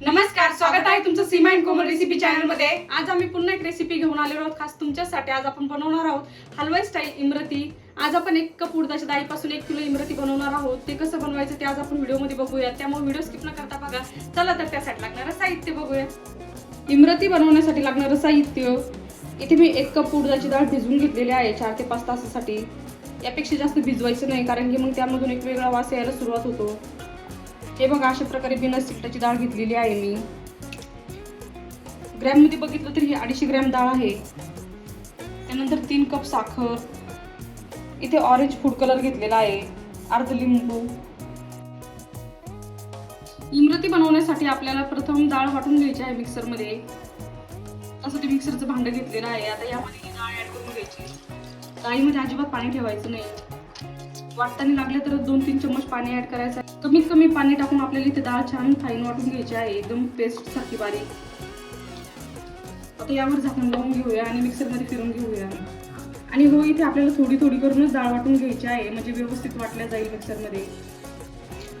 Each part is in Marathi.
नमस्कार स्वागत आहे तुमचं सीमा अँड कोमल रेसिपी चॅनलमध्ये आज आम्ही पुन्हा एक रेसिपी घेऊन आलेलो आहोत खास तुमच्यासाठी आज आपण बनवणार आहोत हलवाई स्टाईल इमरती. आज आपण एक कप उडदाच्या डाळीपासून एक किलो इमरती बनवणार आहोत. ते कसं बनवायचं ते आज आपण व्हिडिओमध्ये बघूया त्यामुळे व्हिडिओ स्किप न करता बघा. चला तर त्यासाठी लागणारं साहित्य बघूया इमरती बनवण्यासाठी लागणारं साहित्य. इथे मी एक कप उडदाची डाळ भिजवून घेतलेली आहे चार ते पाच तासासाठी. यापेक्षा जास्त भिजवायचं नाही कारण की मग त्यामधून एक वेगळा वास यायला सुरुवात होतो. हे बघा अशा प्रकारे बिना सिकटाची डाळ घेतलेली आहे मी. ग्रॅममध्ये बघितलं तर ही अडीचशे ग्रॅम डाळ आहे. त्यानंतर तीन कप साखर. इथे ऑरेंज फूड कलर घेतलेला आहे. अर्ध लिंबू. इमरती बनवण्यासाठी आपल्याला प्रथम डाळ वाटून घ्यायची आहे मिक्सरमध्ये त्यासाठी मिक्सरचं भांडं घेतलेलं आहे. आता यामध्ये ही डाळ ॲड करून घ्यायची. डाळीमध्ये अजिबात पाणी ठेवायचं नाही. वाटताना लागले तर दोन तीन चम्मच पाणी ऍड करायचं आहे. कमीत कमी पाणी टाकून आपल्याला इथे डाळ छान फाईन वाटून घ्यायची आहे. एकदम पेस्ट सारखी बारीक. आता यावर झाकून लावून घेऊया आणि मिक्सरमध्ये फिरून घेऊया. आणि हो इथे आपल्याला थोडी थोडी करूनच डाळ वाटून घ्यायची आहे. म्हणजे व्यवस्थित वाटल्या जाईल मिक्सरमध्ये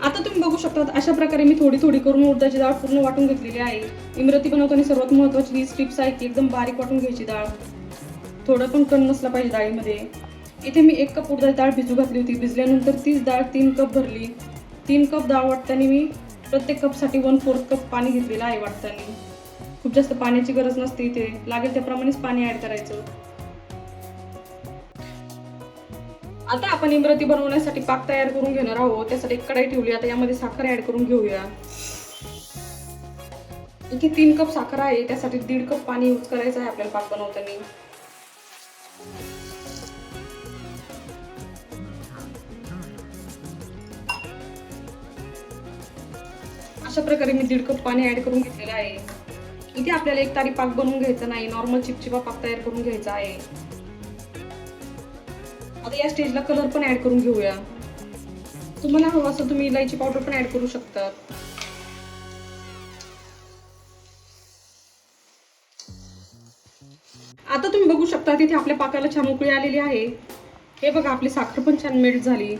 आता तुम्ही बघू शकता अशा प्रकारे मी थोडी थोडी करून उडदाची डाळ पूर्ण वाटून घेतलेली आहे. इमरती बनवताना सर्वात महत्वाची ही टिप्स आहे की एकदम बारीक वाटून घ्यायची डाळ. थोडं पण कण नसला पाहिजे डाळीमध्ये. इथे मी एक कप उडदाची डाळ भिजू घातली होती. भिजल्यानंतर तीच डाळ तीन कप भरली. तीन कप डाळ वाटताना मी प्रत्येक कपसाठी वन फोर्थ कप पाणी घेतलेलं आहे वाटताना. खूप जास्त पाण्याची गरज नसते इथे. लागेल त्याप्रमाणेच पाणी ऍड करायचं. आता आपण इमरती बनवण्यासाठी पाक तयार करून घेणार आहोत. त्यासाठी एक कढाई ठेवली. आता यामध्ये साखर ऍड करून घेऊया. इथे तीन कप साखर आहे. त्यासाठी दीड कप पाणी यूज करायचं आहे आपल्याला पाक बनवताना. अशा प्रकारे मी दीड कप पाणी ऍड करून घेतलेलं आहे. इथे आपल्याला एक तारी पाक बनवून घ्यायचा नाही. नॉर्मल चिपचिपा पाक तयार करून घ्यायचा आहे. आता या स्टेजला कलर पण ऍड करून घेऊया. तुम्हाला हवं असं तुम्ही इलायची पावडर पण ऍड करू शकता. आता तुम्ही बघू शकता तिथे आपल्या पाकाला छान उकळी आलेली आहे. हे बघा आपली साखर पण छान मेल्ट झाली.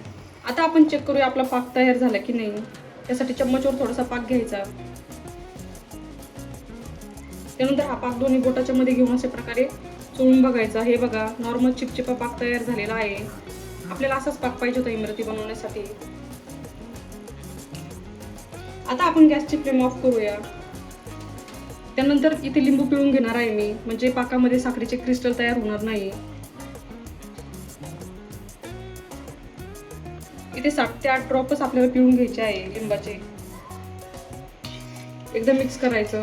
आता आपण चेक करूया आपला पाक तयार झाला की नाही. त्यासाठी चम्मचवर थोडासा पाक घ्यायचा. त्यानंतर हा पाक दोन्ही बोटाच्या मध्ये घेऊन अशा प्रकारे चोळून बघायचा. हे बघा नॉर्मल चिपचिपा पाक तयार झालेला आहे. आपल्याला असाच पाक पाहिजे होता इमरती बनवण्यासाठी. आता आपण गॅसची फ्लेम ऑफ करूया. त्यानंतर इथे लिंबू पिळून घेणार आहे मी. म्हणजे पाकामध्ये साखरेचे क्रिस्टल तयार होणार नाही. इथे सात ते आठ ड्रॉपच आपल्याला पिळून घ्यायचे आहे लिंबाचे. एकदम मिक्स करायचं.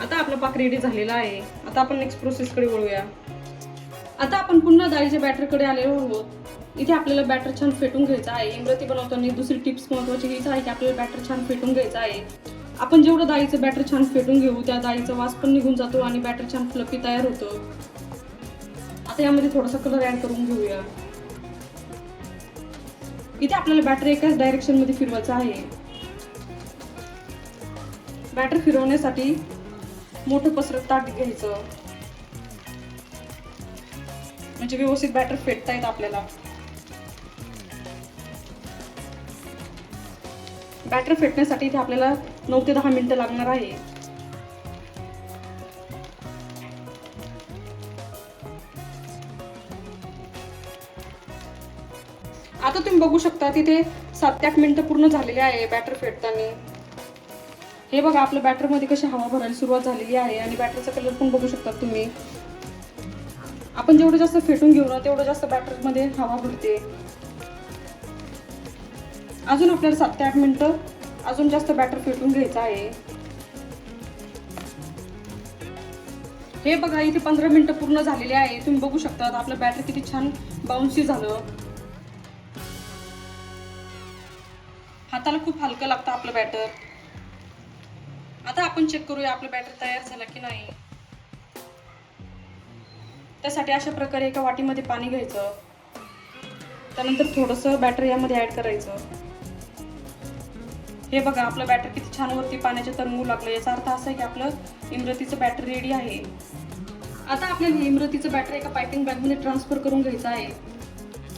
आता आपला पाक रेडी झालेला आहे. आता आपण नेक्स्ट प्रोसेसकडे वळूया. आता आपण पुन्हा डाळीच्या बॅटरकडे आलेलो आहोत. इथे आपल्याला बॅटर छान फेटून घ्यायचं आहे. इमरती बनवताना दुसरी टिप्स महत्वाची हीच आहे की आपल्याला बॅटर छान फेटून घ्यायचं आहे. आपण जेवढं डाळीचं बॅटर छान फेटून घेऊ त्या डाळीचा वास पण निघून जातो आणि बॅटर छान फ्लपी तयार होतं. आता यामध्ये थोडासा कलर ऍड करून घेऊया. इथे आपल्याला बॅटर एकाच डायरेक्शनमध्ये फिरवायचं आहे. बॅटर फिरवण्यासाठी मोठं पसरत ताट घ्यायचं. म्हणजे व्यवस्थित बॅटर फेटता येत आपल्याला. बॅटर फेटण्यासाठी इथे आपल्याला नऊ ते दहा मिनिटं लागणार आहे. आता तुम्ही बघू शकता तिथे सात ते आठ मिनिटं पूर्ण झालेले आहे बॅटर फेटताना हे बघा आपल्या बॅटरमध्ये कशी हवा भरायला सुरुवात झालेली आहे आणि बॅटरचा कलर पण बघू शकता तुम्ही. आपण जेवढं जास्त फेटून घेऊ ना तेवढं जास्त बॅटरमध्ये हवा भरते. अजून आपल्याला सात ते आठ मिनिटं अजून जास्त बॅटर फेटून घ्यायचं आहे. हे बघा इथे पंधरा मिनिटं पूर्ण झालेले आहे. तुम्ही बघू शकता आपलं बॅटर किती छान बाउन्सी झालं. हाताला खूप हलकं लागतं आपलं बॅटर आता आपण चेक करूया आपलं बॅटर तयार झालं की नाही. त्यासाठी अशा प्रकारे एका वाटीमध्ये पाणी घ्यायचं. त्यानंतर थोडंसं बॅटर यामध्ये ऍड करायचं. हे बघा आपलं बॅटर किती छान वरती पाण्याच्या तरंगू लागलं. याचा अर्थ असा आहे की आपलं इमरतीचं बॅटर रेडी आहे. आता आपल्याला इमरतीचं बॅटर एका पायपिंग बॅगमध्ये ट्रान्सफर करून घ्यायचं आहे.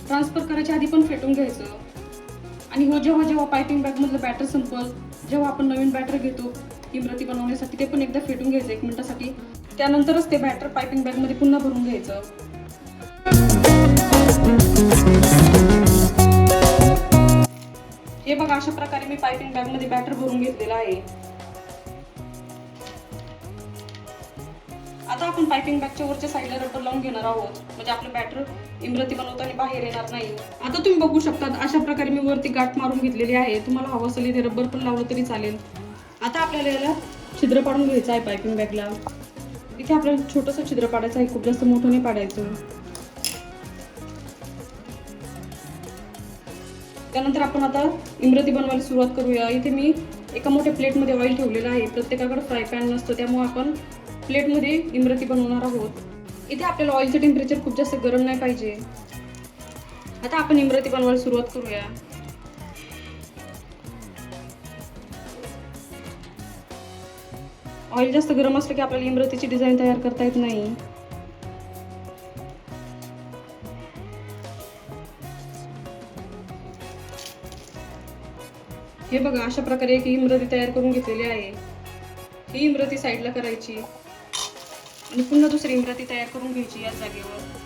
ट्रान्सफर करायच्या आधी पण फेटून घ्यायचं. आणि हो जेव्हा जेव्हा पायपिंग बॅगमधलं बॅटर संपल जेव्हा आपण नवीन बॅटर घेतो इमरती बनवण्यासाठी ते पण एकदा फेटून घ्यायचं एक मिनिटासाठी. त्यानंतरच ते बॅटर पायपिंग बॅगमध्ये पुन्हा भरून घ्यायचं. हे बघा अशा प्रकारे मी पायपिंग बॅगमध्ये बॅटर भरून घेतलेला आहे. आता आपण पायपिंग बॅगच्या वरच्या साईडला रबर लावून घेणार आहोत. म्हणजे आपलं बॅटर इमरती बनवताना बाहेर येणार नाही. आता तुम्ही बघू शकता अशा प्रकारे मी वरती गाठ मारून घेतलेली आहे. तुम्हाला हवं असेल इथे रबर पण लावलं तरी चालेल. आता आपल्याला याला छिद्र पाडून घ्यायचं आहे पायपिंग बॅगला इथे आपल्याला छोटंसं छिद्र पाडायचं आहे खूप जास्त मोठं नाही पाडायचं. त्यानंतर आपण आता इमरती बनवायला सुरुवात करूया. इथे मी एका मोठ्या प्लेटमध्ये ऑइल ठेवलेलं आहे. प्रत्येकाकडे फ्राय पॅन नसतं त्यामुळे आपण प्लेटमध्ये इमरती बनवणार आहोत. इथे आपल्याला ऑइलचं टेम्परेचर खूप जास्त गरम नाही पाहिजे. आता आपण इमरती बनवायला सुरुवात करूया. ऑइल जास्त गरम असलं की आपल्याला इमरतीची डिझाईन तयार करता येत नाही. हे बघा अशा प्रकारे एक इमरती तयार करून घेतलेली आहे. ही इमरती साईडला करायची. आणि पुन्हा दुसरी इमरती तयार करून घ्यायची या जागेवर.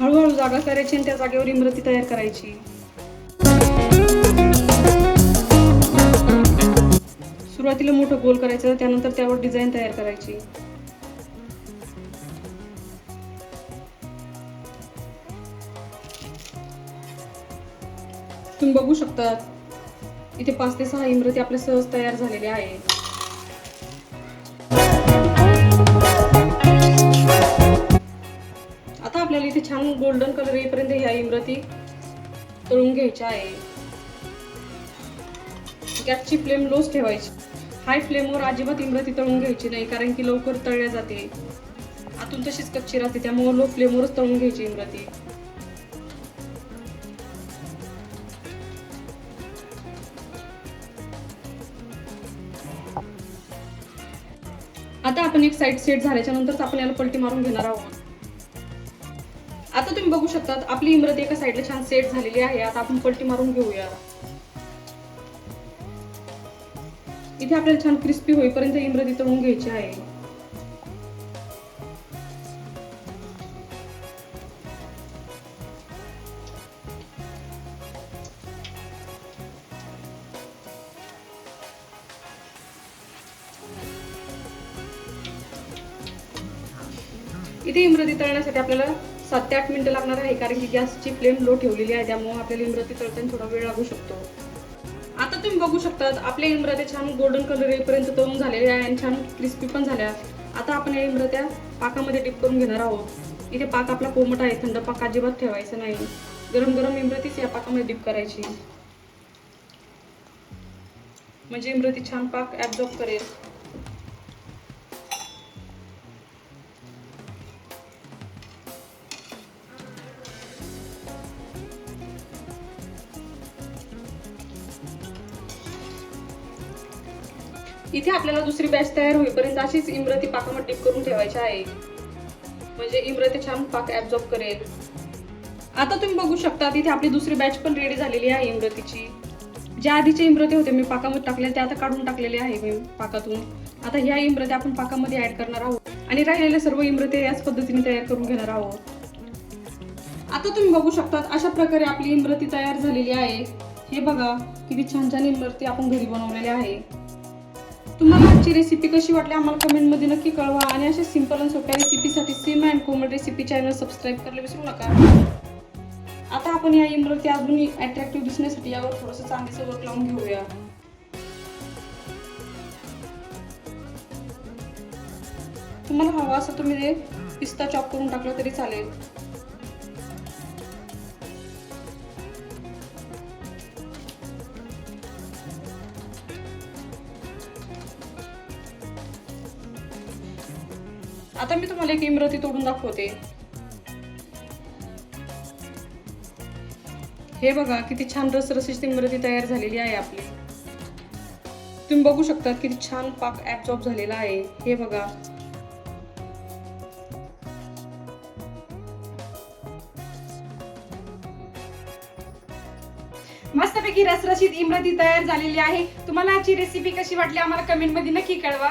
हळूहळू जागा करायची आणि त्या जागेवर इमरती तयार करायची. सुरुवातीला मोठं गोल करायचं त्यानंतर त्यावर डिझाईन तयार करायची. तुम्ही बघू शकता इथे पाच ते सहा इमरती आपल्या सहज तयार झालेल्या आहे आपल्याला इथे छान गोल्डन कलर येईपर्यंत ह्या इमरती तळून घ्यायच्या आहे. गॅसची फ्लेम लोच ठेवायची. हाय फ्लेमवर अजिबात इमरती तळून घ्यायची नाही कारण की लवकर तळल्या जाते. आतून तशीच कच्ची राहते त्यामुळे लो फ्लेमवरच तळून घ्यायची इमरती. आता आपण एक साईड सेट झाल्याच्यानंतर आपण याला पलटी मारून घेणार आहोत. आता तुम्ही बघू शकतात आपली इमरती एका साईडला छान सेट झालेली आहे. आता आपण पलटी मारून घेऊया. इथे आपल्याला छान क्रिस्पी होईपर्यंत इमरती तळून घ्यायची आहे. इथे इमरती तळण्यासाठी आपल्याला सात ते आठ मिनटं लागणार आहे कारण की गॅसची फ्लेम लो ठेवलेली आहे त्यामुळे आपल्याला इमरती तळताना थोडा वेळ लागू शकतो. आता तुम्ही बघू शकता आपल्या इमरत्या छान गोल्डन कलर येईपर्यंत तळून झालेल्या आहे आणि छान क्रिस्पी पण झाल्या. आता आपण या इमरत्या पाकामध्ये डिप करून घेणार आहोत. इथे पाक आपला कोमट आहे थंड पाक अजिबात ठेवायचं नाही. गरम गरम इमरतीच या पाकामध्ये डिप करायची. म्हणजे इमरती छान पाक ऍब्झॉर्ब करेल. इथे आपल्याला दुसरी बॅच तयार होईपर्यंत अशीच इमरती पाकामध्ये डिप करून ठेवायची आहे. म्हणजे इमरती छान पाक ऍब्झॉर्ब करेल. आता तुम्ही बघू शकता तिथे आपली दुसरी बॅच पण रेडी झालेली आहे इमरतीची. ज्या आधीचे इमरती होते मी पाकामध्ये टाकले ते आता काढून टाकलेले आहे मी पाकातून. आता ह्या इमरती आपण पाकामध्ये ऍड करणार आहोत. आणि राहिलेल्या सर्व इमरती याच पद्धतीने तयार करून घेणार आहोत. आता तुम्ही बघू शकता अशा प्रकारे आपली इमरती तयार झालेली आहे. हे बघा किती छान छान इमरती आपण घरी बनवलेल्या आहे. तुम्हाला आजची रेसिपी कशी वाटली आम्हाला कमेंटमध्ये नक्की कळवा. आणि अशा सिंपल आणि सोप्या रेसिपीसाठी same and Komal recipe channel subscribe करायला विसरू नका. आता आपण या इमरती अजून अट्रॅक्टिव्ह दिसण्यासाठी यावर थोडंसं चांदीचं वर्क लावून घेऊया. तुम्हाला हवा असं तुम्ही ते पिस्ता चॉप करून टाकला तरी चालेल. आता मी तुम्हाला एक इमरती तोडून दाखवते. हे बघा किती छान रसरशीत इमरती तयार झालेली आहे आपली. तुम्ही बघू शकता किती छान पाक ऍब्झॉर्ब झालेला आहे. हे बघा. मस्तपैकी रसरशीत इमरती तयार झालेली आहे. तुम्हाला आजची रेसिपी कशी वाटली आम्हाला कमेंटमध्ये नक्की कळवा.